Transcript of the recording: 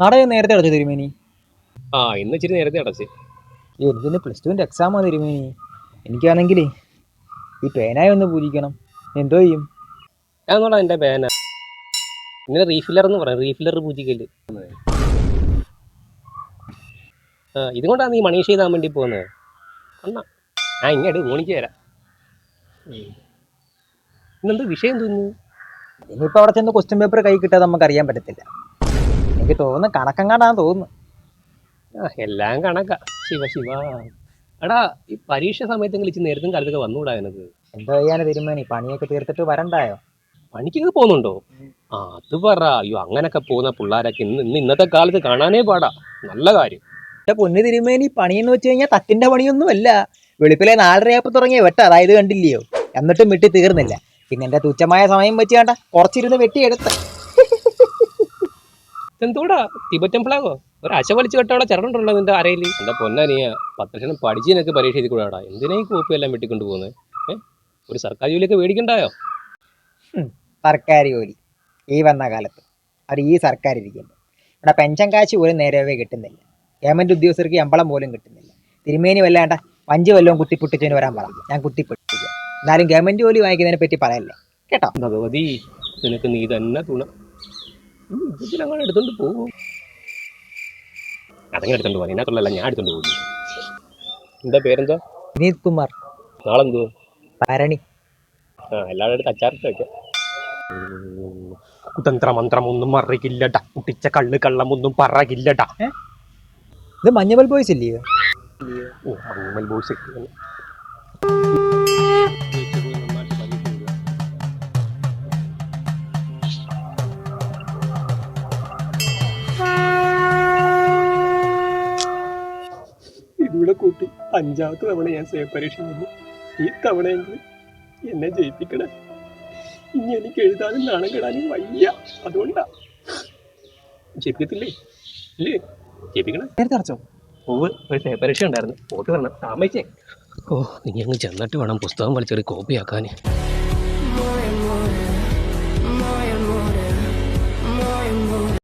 നാടകം നേരത്തെ അടച്ചു തിരുമേനി? ആ ഇന്ന് ഇച്ചിരി നേരത്തെ അടച്ച്. എനിക്കിന്ന് പ്ലസ് ടുവിന്റെ എക്സാമാണ് തിരുമേനി. എനിക്കാണെങ്കിലേ ഈ പേനായി ഒന്ന് പൂരിക്കണം എന്തോ ചെയ്യും? ഞാൻ നോടാ എന്റെ പേന? ഇങ്ങനെ റീഫില്ലർ എന്ന് പറയാം. റീഫില്ലർ പൂജിക്കൽ. ആ ഇതും കൊണ്ടാണ് നീ മണീഷ് ചെയ്താൻ വേണ്ടി പോകുന്നത് അണ്ണാ ഞാൻ ഇങ്ങോട്ട് ഗോണിക്ക് തരാം. ഇന്നെന്ത് വിഷയം തോന്നുന്നു? ഇനിയിപ്പോൾ അവിടെ ചെന്ന് ക്വസ്റ്റ്യൻ പേപ്പർ കൈ കിട്ടാതെ നമുക്ക് അറിയാൻ പറ്റത്തില്ല. എനിക്ക് തോന്നുന്നു കണക്കങ്ങാണ്ടാന്ന് തോന്നുന്നു. ആ എല്ലാം കണക്കാ. ശിവ ശിവ. എടാ ഈ പരീക്ഷ സമയത്തെങ്കിലും ഇച്ചിരി നേരത്തും കാലത്തൊക്കെ വന്നുകൂടാ എനിക്ക് എന്താ ചെയ്യാനാ തീരുമാനി പണിയൊക്കെ തീർത്തിട്ട് വരണ്ടായോ? പണിക്കൊക്കെ പോകുന്നുണ്ടോ? ആ അത് പറ. അയ്യോ അങ്ങനൊക്കെ പോകുന്ന പിള്ളേരൊക്കെ ഇന്ന് ഇന്ന് ഇന്നത്തെ കാലത്ത് കാണാനേ പാടാ. നല്ല കാര്യം. എന്റെ പൊന്ന് തിരുമേനി പണിയെന്ന് വെച്ച് കഴിഞ്ഞാൽ തട്ടിന്റെ പണിയൊന്നും അല്ല വെളുപ്പിലെ നാലരയാപ്പ് തുടങ്ങിയ വെട്ട അതായത് കണ്ടില്ലയോ? എന്നിട്ടും വെട്ടി തീർന്നില്ല. പിന്നെ എന്റെ തുച്ഛമായ സമയം വെച്ച് കണ്ട കുറച്ചിരുന്ന് വെട്ടിയെടുത്ത്. എന്തോടാ തിബറ്റൻ ഫ്ലാഗോ ഒരു അശ വലിച്ചു കെട്ടോടെ ചിരണ്ടുണ്ടോ നിന്റെ അരയിൽ. എന്റെ പൊന്നനിയ പത്ത് ലക്ഷം പഠിച്ചതിനൊക്കെ പരീക്ഷ എഴുതി കൂടാടാ എന്തിനാ ഈ കോപ്പി എല്ലാം വെട്ടിക്കൊണ്ട് പോകുന്നത് ഏഹ് ഒരു സർക്കാർ ജോലിയൊക്കെ മേടിക്കണ്ടായോ? സർക്കാർ ജോലി. ഈ വന്ന കാലത്ത്. അവർ ഈ സർക്കാർ ഇരിക്കുമ്പോൾ ഇവിടെ പെൻഷൻ കാശ് പോലും നേരവേ കിട്ടുന്നില്ല. ഗവൺമെന്റ് ഉദ്യോഗസ്ഥർക്ക് ശമ്പളം പോലും കിട്ടുന്നില്ല. തിരുമേനി വല്ലാണ്ട വഞ്ചി വല്ലതും കുത്തിപ്പൊട്ടിച്ചതിന് വരാൻ പറ ഞാൻ കുത്തിപ്പൊട്ടിക്കാം എന്നാലും ഗവൺമെന്റ് ജോലി വാങ്ങിക്കുന്നതിനെ പറ്റി പറയല്ലേ? കേട്ടോ? ഭഗവതി നിനക്ക് നീ തന്നെ തുണ. ഇതിലങ്ങനെ എടുത്തോണ്ട് പോകും. അതങ്ങനെ എടുത്തോണ്ട് പോകാൻ ഞാൻ എടുത്തോണ്ട് പോകും. എന്താ പേരെന്താ? വിനീത് കുമാർ. നാളെന്തോ? ഭരണി. ആ എല്ലാവരുടെ അടുത്ത് അച്ചാറിട്ട് വെക്കാം. കുതന്ത്ര മറിയില്ലട. കുട്ടിച്ച കള്ള് കള്ളമൊന്നും ഒന്നും പറകില്ലട ഇത് മഞ്ഞമൽ ബോയ്സ് ഇല്ലേ? ഓ മഞ്ഞമൽ ബോയ്സ് ഇതിവിടെ കൂട്ടി അഞ്ചാമത്തെ തവണ ഞാൻ സേവ് പരീക്ഷ വന്നു. ഈ തവണയെങ്കിലും എന്നെ ജയിപ്പിക്കണേ. ഇനി എനിക്ക് എഴുതാനും നാണം കെടാനും വയ്യ. അതുകൊണ്ടാ. ജയിപ്പിക്കത്തില്ലേ? ഇല്ലേ? ജയിപ്പിക്കണം ഒരു ഉണ്ടായിരുന്നു. പോട്ട് ഓ ഇനി അങ്ങ് ചെന്നിട്ട് വേണം പുസ്തകം വലിച്ചൊരു കോപ്പിയാക്കാൻ